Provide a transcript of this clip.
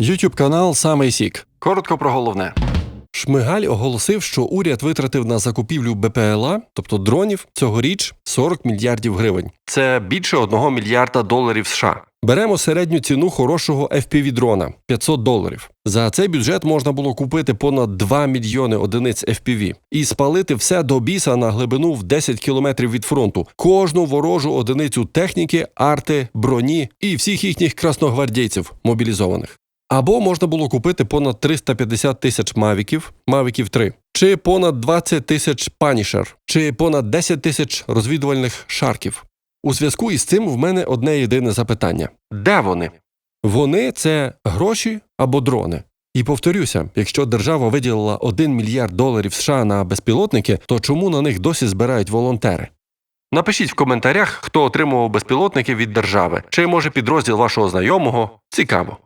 YouTube канал Самий Сік. Коротко про головне. Шмигаль оголосив, що уряд витратив на закупівлю БПЛА, тобто дронів, цьогоріч 40 мільярдів гривень. Це більше 1 мільярда доларів США. Беремо середню ціну хорошого fpv дрона 500 доларів. За цей бюджет можна було купити понад 2 мільйони одиниць FPV і спалити все до біса на глибину в 10 кілометрів від фронту. Кожну ворожу одиницю техніки, арти, броні і всіх їхніх красногвардійців мобілізованих. Або можна було купити понад 350 тисяч мавіків, мавіків 3, чи понад 20 тисяч панішер, чи понад 10 тисяч розвідувальних шарків. У зв'язку із цим в мене одне єдине запитання: де вони? Вони це гроші або дрони. І повторюся, якщо держава виділила 1 мільярд доларів США на безпілотники, то чому на них досі збирають волонтери? Напишіть в коментарях, хто отримував безпілотники від держави, чи може підрозділ вашого знайомого. Цікаво.